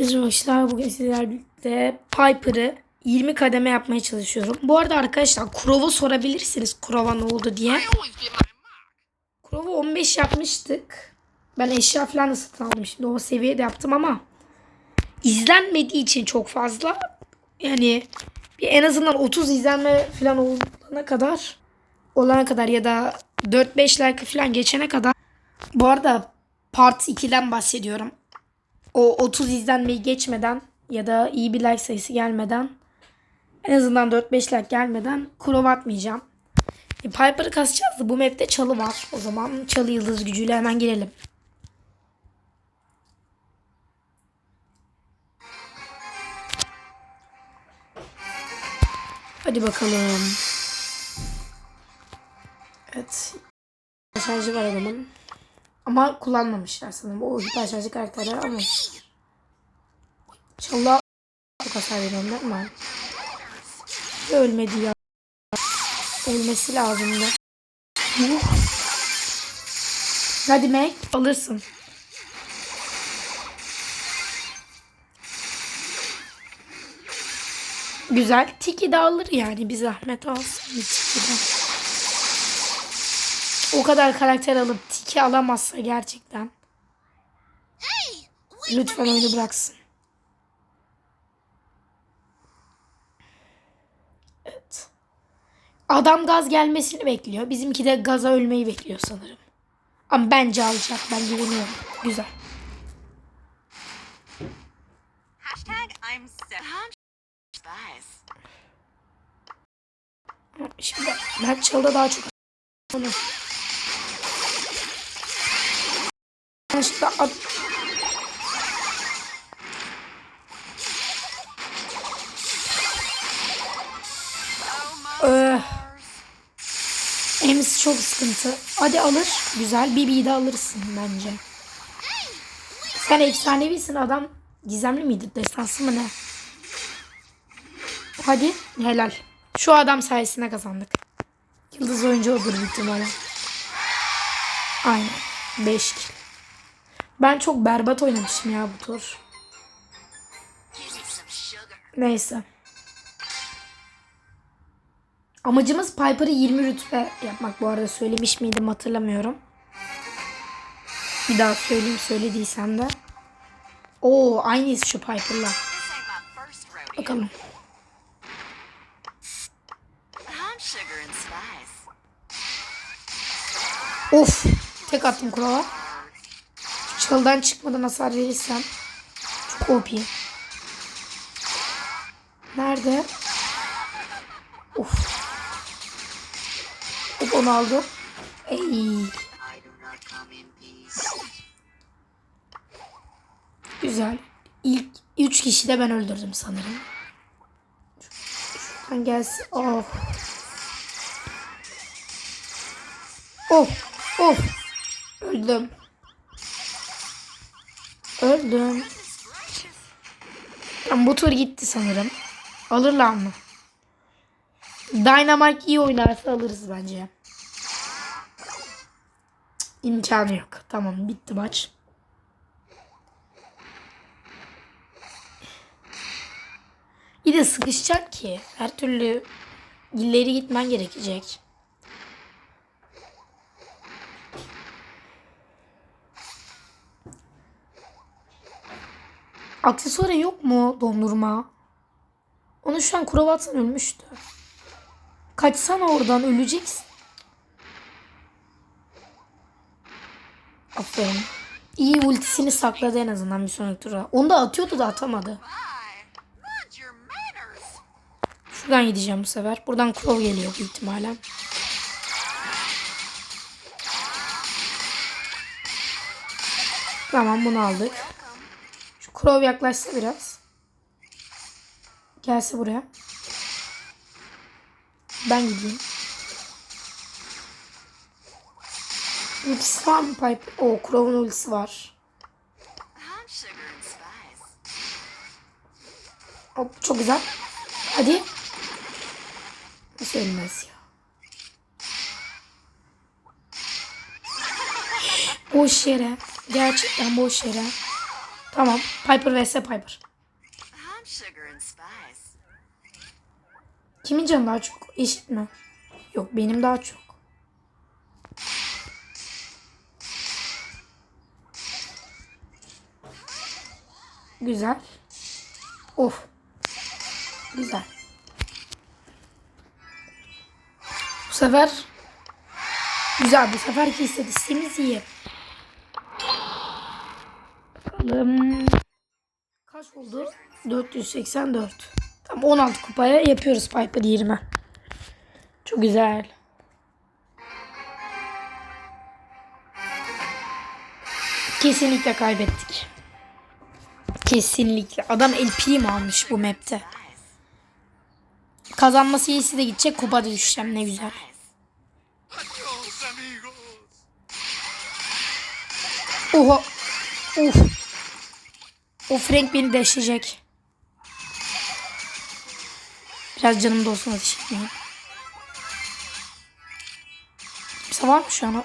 Arkadaşlar bugün sizlerle Piper'ı 20 kademe yapmaya çalışıyorum. Bu arada arkadaşlar Kurov'u sorabilirsiniz Kurov'a ne oldu diye. Kurov'u 15 yapmıştık. Ben eşya falan da satın aldım şimdi o seviyede yaptım ama izlenmediği için çok fazla yani bir en azından 30 izlenme falan olana kadar olana kadar ya da 4-5 like falan geçene kadar bu arada part 2'den bahsediyorum. O 30 izlenmeyi geçmeden ya da iyi bir like sayısı gelmeden en azından 4-5 like gelmeden kurov atmayacağım. E, Piper'ı kasacağız da bu map'te çalı var. O zaman çalı yıldız gücüyle hemen girelim. Hadi bakalım. Evet. Şarjı var adamın. Ama kullanmamışlar sanırım. O hiper şarjı karakterler almamış. İnşallah çok hasar veriyorum değil mi? Ölmedi ya. Ölmesi lazımdı. Hadi Meg alırsın. Güzel. Tiki de alır yani. Bir zahmet alsın. Tiki de. O kadar karakter alıp Tiki alamazsa gerçekten. Lütfen oyunu bıraksın. Evet. Adam gaz gelmesini bekliyor. Bizimki de gaza ölmeyi bekliyor sanırım. Ama bence alacak. Ben güveniyorum. Güzel. Şimdi ben çalda daha çok onu. Ben şimdi ad- Öh. Ems çok sıkıntı. Hadi alır. Güzel. Bibi'yi de alırsın bence. Sen efsanevisin adam. Gizemli miydi? Destansı mı ne? Hadi. Helal. Şu adam sayesinde kazandık. Yıldız oyuncu odur büyük ihtimalle. Aynen. 5 kill. Ben çok berbat oynamışım ya bu tur. Neyse. Amacımız Piper'ı 20 rütbe yapmak bu arada söylemiş miydim hatırlamıyorum. Bir daha söyleyeyim söylediysem de. Oo aynıyız şu Piper'la. Bakalım. Of. Tek attım kurala. Çaldan çıkmadan hasar verirsem. Çok OP. Nerede? Of. Hop onu aldı. Ey. Güzel. İlk 3 kişi de ben öldürdüm sanırım. Şuradan gelsin. Oh. Oh. Oh. Öldüm. Öldüm. Tamam, bu tur gitti sanırım. Alırlar mı? Dynamite iyi oynarsa alırız bence. İmkanı yok. Tamam bitti maç. Bir de sıkışacak ki. Her türlü ileri gitmen gerekecek. Aksesuarın yok mu dondurma? Onu şu an Krovatsan ölmüştü. Kaçsana oradan öleceksin. Aferin. İyi ultisini sakladı en azından bir sonraki tura. Onu da atıyordu da atamadı. Şuradan gideceğim bu sefer. Buradan Crow geliyor büyük ihtimalle. Tamam bunu aldık. Crow yaklaşsa biraz. Gelse buraya. Ben gideyim. Ultisi var mı Pipe? O Crow'un ultisi var. Hop çok güzel. Hadi. Nasıl ölmez ya? Boş yere. Gerçekten boş yere. Tamam. Piper vs Piper. Kimin canı daha çok? Eşit mi? Yok benim daha çok. Güzel. Of. Güzel. Bu sefer güzel. Bu seferki istatistiğimiz iyi. Bakalım. Kaç oldu? 484. Tam 16 kupaya yapıyoruz Piper 20. Çok güzel. Kesinlikle kaybettik. Kesinlikle. Adam El Primo almış bu map'te. Kazanması iyisi de gidecek. Kupa da düşeceğim. Ne güzel. Oha. Uf. O Frank beni deşecek. Biraz canım da olsun ateş etmeyeyim. Kimse var mı şu an?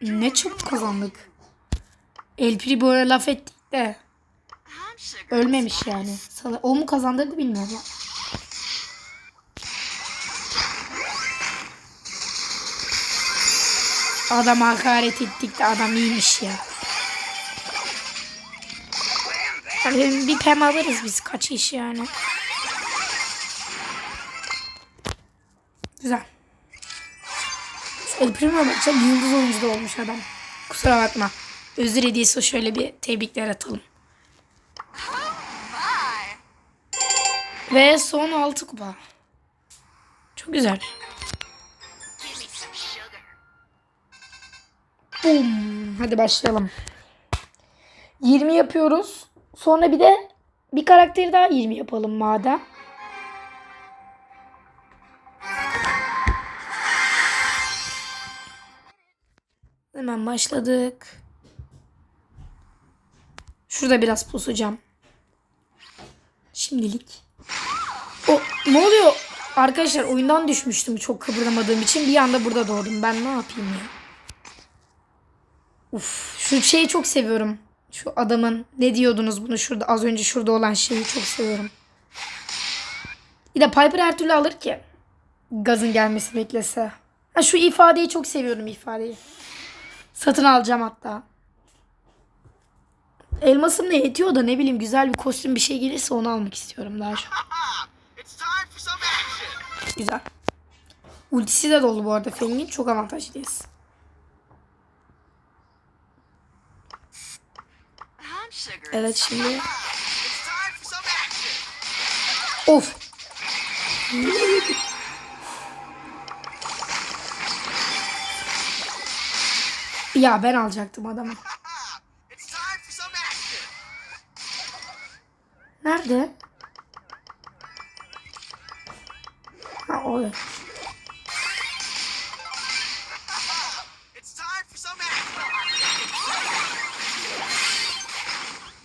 Ne çabuk kazandık. El Primo'ya laf ettik de ölmemiş yani. O mu kazandırdı bilmiyorum. Adam hakaret ettik de adam iyiymiş ya. Bir pem alırız biz kaç iş yani. Güzel. El Primo bakacak yıldız oyuncu da olmuş adam. Kusura bakma. Özür hediyesi şöyle bir tebrikler atalım. Ve son 6 kupa. Çok güzel. Bum. Hadi başlayalım. 20 yapıyoruz. Sonra bir de bir karakteri daha 20 yapalım madem. Hemen başladık. Şurada biraz pusacağım. Şimdilik. O ne oluyor? Arkadaşlar oyundan düşmüştüm çok kıpırdamadığım için. Bir anda burada doğdum. Ben ne yapayım ya? Uf, şu şeyi çok seviyorum. Şu adamın ne diyordunuz bunu şurada az önce şurada olan şeyi çok seviyorum. Bir de Piper her türlü alır ki. Gazın gelmesi beklese. Ha, şu ifadeyi çok seviyorum ifadeyi. Satın alacağım hatta. Elmasım da yetiyor da ne bileyim güzel bir kostüm bir şey gelirse onu almak istiyorum daha çok. Güzel. Ultisi de dolu bu arada Feng'in. Çok avantajlıyız. Evet şimdi. Of. Ya ben alacaktım adamı. Nerede? Ha o. It's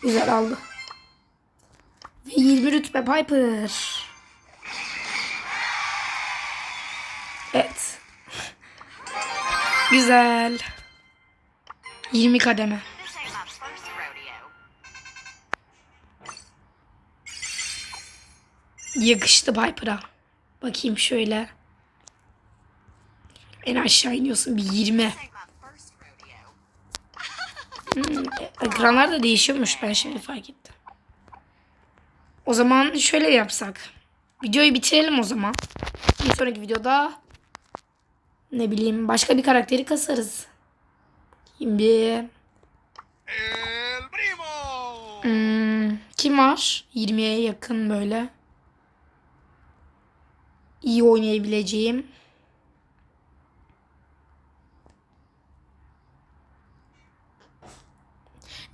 Güzel aldı. Ve 20 rütbe Piper. Evet. Güzel. 20 kademe. Yakıştı Piper'a. Bakayım şöyle. En aşağı iniyorsun bir 20. rodeo. Ekranlar da değişiyormuş ben şimdi fark ettim. O zaman şöyle yapsak. Videoyu bitirelim o zaman. Bir sonraki videoda ne bileyim başka bir karakteri kasarız. Şimdi hmm, kim var? 20'ye yakın böyle. İyi oynayabileceğim.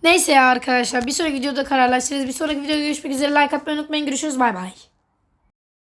Neyse ya arkadaşlar bir sonraki videoda kararlaştırırız. Bir sonraki videoda görüşmek üzere. Like atmayı unutmayın. Görüşürüz. Bay bay.